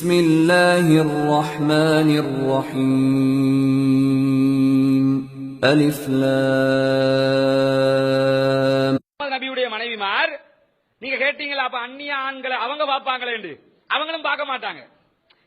بسم الله الرحمن الرحيم ألف لام முகமது நபியுடைய மனைவிமார் நீங்க கேட்டீங்களா அப்ப அந்நிய ஆண்களை அவங்க பார்ப்பாங்களே என்று அவங்களும் பார்க்க மாட்டாங்க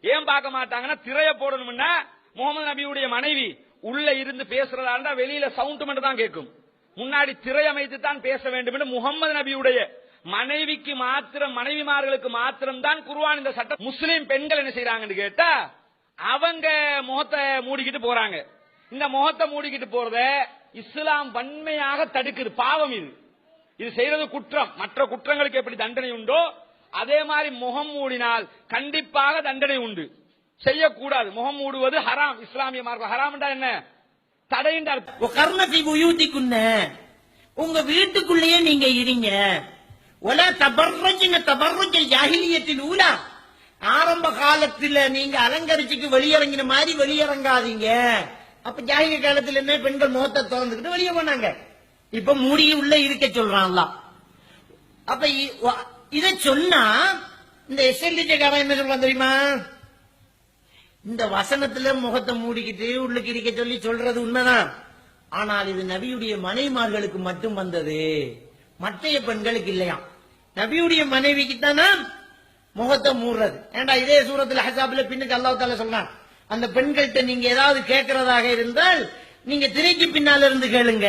ஏன் பார்க்க மாட்டாங்கன்னா திரைய போடணும்னா முகமது நபியுடைய மனைவி உள்ள இருந்து பேசுறதா இருந்தா வெளியில சவுண்ட் மட்டும் தான் கேட்கும் முன்னாடி திரை அமைத்து தான் பேச வேண்டும் என்று முகமது நபியுடைய மனைவிக்கு மாத்திரம் மனைவிமார்களுக்கு மாத்திரம் தான் குருவான் இந்த சட்டம். முஸ்லீம் பெண்கள் என்ன செய்யறாங்கன்னு கேட்டா அவங்க முகத்தை மூடிக்கிட்டு போறாங்க. இந்த முகத்தை மூடிக்கிட்டு போறத இஸ்லாம் வன்மையாக தடுக்குது. பாவம் இது. இது செய்யறது குற்றம். மற்ற குற்றங்களுக்கு எப்படி தண்டனை உண்டோ அதே மாதிரி முகம் மூடினால் கண்டிப்பாக தண்டனை உண்டு. செய்யக்கூடாது. முகம் மூடுவது ஹராம். இஸ்லாமிய மார்க்கம் ஹராம்டா என்ன? தடைன்ற. அர்த்தம். கர்ண உங்க வீட்டுக்குள்ளேயே நீங்க இருங்க. ஒல தபர்ரஜின தபர்ரஜ ஜாஹிலியத்தில் ஊரா ஆரம்ப காலத்துல நீங்க அலங்கரிச்சுக்கு வெளியிறங்கின மாதிரி வெளியிறங்காதீங்க. அப்ப ஜாகிலிய காலத்துல என்ன? பெண்கள் முகத்தை திறந்துக்கிட்டு வெளியே போனாங்க. இப்ப மூடி உள்ள இருக்க சொல்றான்ல அப்ப இ- வ- இத சொன்னா இந்த எஸ்எல்டிக்காரன் என்ன சொல்றான் தெரியுமா? இந்த வசனத்துல முகத்தை மூடிக்கிட்டு உள்ளுக்கு இருக்க சொல்லி சொல்றது உண்மைதான். ஆனால் இது நபியுடைய மனைமார்களுக்கு மட்டும் வந்தது. மற்றைய பெண்களுக்கு இல்லையாம். நபியுடைய மனைவிக்கு தானா முகத்தை மூடுறது. ஏண்டா இதே சூரத்துல ஹசாப்ல பின்னுக்கு அல்லாஹ் தால சொல்றான். அந்த பெண்கள்கிட்ட நீங்க ஏதாவது கேட்கறதாக இருந்தால் நீங்க திரைக்கு பின்னால இருந்து கேளுங்க.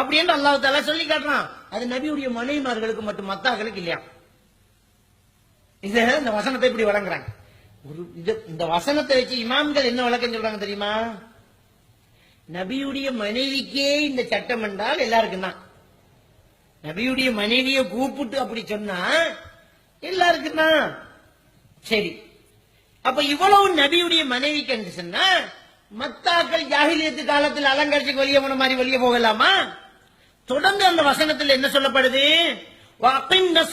அப்படின்னு அல்லாஹ் தால சொல்லி காட்டுறான். அது நபியுடைய மனைவிமார்களுக்கு மட்டும் மத்தாக்களுக்கு இல்லையா? இத இந்த வசனத்தை இப்படி வழங்குறாங்க. ஒரு இது இந்த வசனத்தை வச்சு இமாம்கள் என்ன வழக்கம் சொல்றாங்க தெரியுமா? நபியுடைய மனைவிக்கே இந்த சட்டம் என்றால் எல்லாருக்கும் தான் நபியுடைய மனைவியை கூப்பிட்டு அப்படி சொன்னா எல்லாருக்கும் தான் சரி. அப்ப இவ்வளவு நபியுடைய மனைவிக்கு என்று சொன்னா மத்தாக்கள் ஜாகிலியத்து காலத்தில் அலங்கரிச்சுக்கு வெளியே போன மாதிரி வெளியே போகலாமா? தொடர்ந்து அந்த வசனத்தில் என்ன சொல்லப்படுது? வஅகிம்ன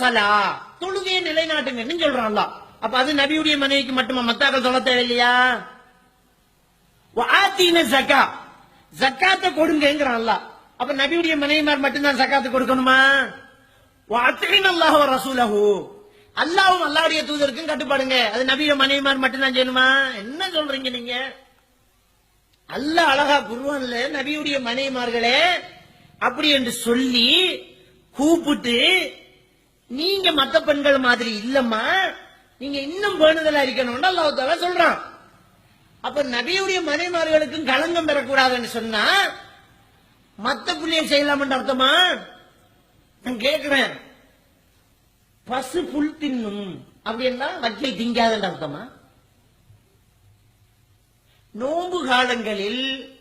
தொழுகையை நிலைநாட்டுங்கன்னு சொல்றான் அப்ப அது நபியுடைய மனைவிக்கு மட்டுமா? மத்தாக்கள் சொல்ல தேவையில்லையா? ஆத்தீன ஜக்கா ஜக்காத்தை கொடுங்கங்கிறான் அப்ப நபியுடைய மனைவிமார் மட்டும்தான் சக்காத்து கொடுக்கணுமா? வஅத்தீன அல்லாஹ் வ ரசூலஹு. அல்லாஹ்வும் அல்லாஹ்வுடைய தூதருக்கும் கட்டுப்பாடுங்க. அது நபிய மனைவிமார் மட்டும்தான் செய்யணுமா? என்ன சொல்றீங்க நீங்க? அல்ல அழகா குருவன்ல நபியுடைய மனைவிமார்களே அப்படி என்று சொல்லி கூப்பிட்டு நீங்க மத்த பெண்கள் மாதிரி இல்லம்மா நீங்க இன்னும் வேணுதலா இருக்கணும்னு அல்லாஹ் சொல்றான். அப்ப நபியுடைய மனைவிமார்களுக்கும் களங்கம் பெறக்கூடாதுன்னு சொன்னா மத்த பிள்ளைய செய்யலாம்னு அர்த்தமா? நான் கேக்குறேன். பசு புல் தின்னும். அப்படின்னா வக்கை திங்காதுன்னு அர்த்தமா? நோன்பு காலங்களில்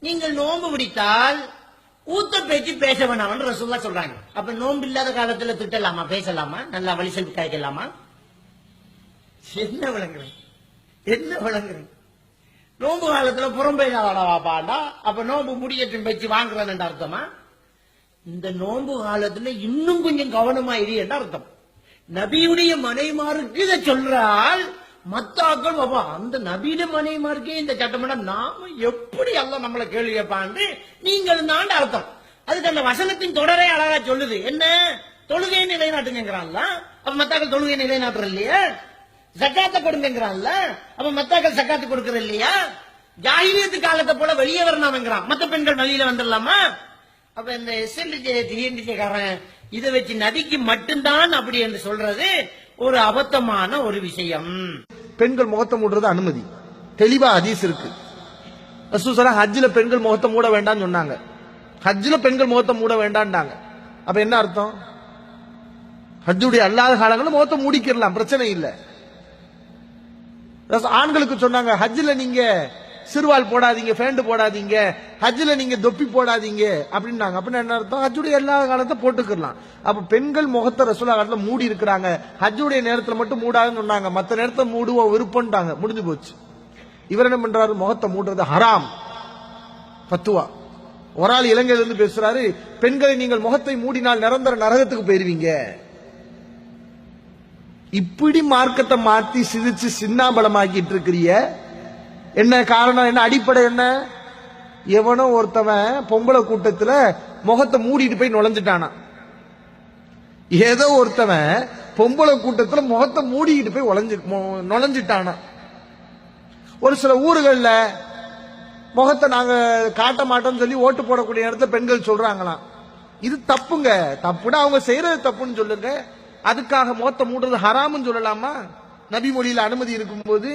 நீங்கள் நோன்பு பிடித்தால் ஊத்த பேச்சு பேச வேணாம் ரசூல்லா சொல்றாங்க. அப்ப நோன்பு இல்லாத காலத்துல திட்டலாமா? பேசலாமா? நல்லா வழி செல்வி காய்க்கலாமா? என்ன விளங்குறேன் என்ன விளங்குறேன் நோன்பு காலத்துல புறம்பேசாதடா வாப்பாண்டா அப்ப நோம்பு முடியட்டும் வச்சு வாங்குறதுன்ற அர்த்தமா? இந்த நோன்பு காலத்துல இன்னும் கொஞ்சம் கவனமா இரு என்ற அர்த்தம். நபியுடைய மனைமாருக்கு இதை சொல்றால் மத்தாக்கள் பாபா அந்த நபீன மனைமாருக்கே இந்த சட்டமன்ற நாம எப்படி எல்லாம் நம்மளை கேள்வி கேட்பான்னு நீங்கள் தான் அர்த்தம். அதுக்கு அந்த வசனத்தின் தொடரே அழகா சொல்லுது. என்ன? தொழுகையை நிலைநாட்டுங்கிறான்ல அப்ப மத்தாக்கள் தொழுகையை நிலைநாட்டுற இல்லையா சக்காத்த கொடுங்கிறான்ல அப்ப மத்தாக்கள் சக்காத்து கொடுக்கற இல்லையா? ஜாகிரியத்து காலத்தை போல வெளியே வரணும்ங்கிறான். மத்த பெண்கள் வெளியில வந்துடலாமா? அப்ப இந்த எஸ்எல்டிஜே டிஎன்டிஜேக்காரன் இதை வச்சு நதிக்கு மட்டும்தான் அப்படி என்று சொல்றது ஒரு அபத்தமான ஒரு விஷயம். பெண்கள் முகத்தை மூடுறது அனுமதி. தெளிவா அதீஸ் இருக்கு. ரசூசலா ஹஜ்ஜில பெண்கள் முகத்தை மூட வேண்டாம்னு சொன்னாங்க. ஹஜ்ஜில் பெண்கள் முகத்தை மூட வேண்டாம்னாங்க. அப்ப என்ன அர்த்தம்? ஹஜ்ஜுடைய அல்லாத காலங்களும் முகத்தை மூடிக்கிறலாம் பிரச்சனை இல்லை. ஆண்களுக்கு சொன்னாங்க ஹஜ்ஜில் நீங்க சிறுவால் போடாதீங்க ஃபேண்ட் போடாதீங்க ஹஜ்ஜில் நீங்க தொப்பி போடாதீங்க அப்படின்னாங்க. அப்படின்னு என்ன அர்த்தம்? ஹஜ்ஜுடைய எல்லா காலத்தையும் போட்டுக்கலாம் அப்ப பெண்கள் முகத்தை ரசூலா காலத்தில் மூடி இருக்கிறாங்க. ஹஜ்ஜுடைய நேரத்தில் மட்டும் மூடாதுன்னு சொன்னாங்க. மற்ற நேரத்தை மூடுவோம் விருப்பம்ட்டாங்க. முடிஞ்சு போச்சு. இவர் என்ன பண்றாரு? முகத்தை மூடுறது ஹராம். பத்துவா. ஒரு ஆள் இலங்கையிலிருந்து பேசுறாரு பெண்களை நீங்கள் முகத்தை மூடினால் நிரந்தர நரகத்துக்கு போயிருவீங்க. இப்படி மார்க்கத்தை மாத்தி சிரிச்சு சின்னாபலமாக்கிட்டு இருக்கிறிய என்ன காரணம்? என்ன அடிப்படை என்ன? எவனோ ஒருத்தவன் பொம்பளை கூட்டத்துல முகத்தை மூடிட்டு போய் நுழைஞ்சிட்டானா? ஏதோ ஒருத்தவன் பொம்பளை கூட்டத்துல முகத்தை மூடிக்கிட்டு போய் ஒளிஞ்சு நுழைஞ்சிட்டானா? ஒரு சில ஊர்களில் முகத்தை நாங்க காட்ட மாட்டோம்னு சொல்லி ஓட்டு போடக்கூடிய இடத்துல பெண்கள் சொல்றாங்களாம். இது தப்புங்க. தப்புனா அவங்க செய்யறது தப்புன்னு சொல்லுங்க. அதுக்காக முகத்தை மூடுறது ஹராமுன்னு சொல்லலாமா? நபி மொழியில அனுமதி இருக்கும்போது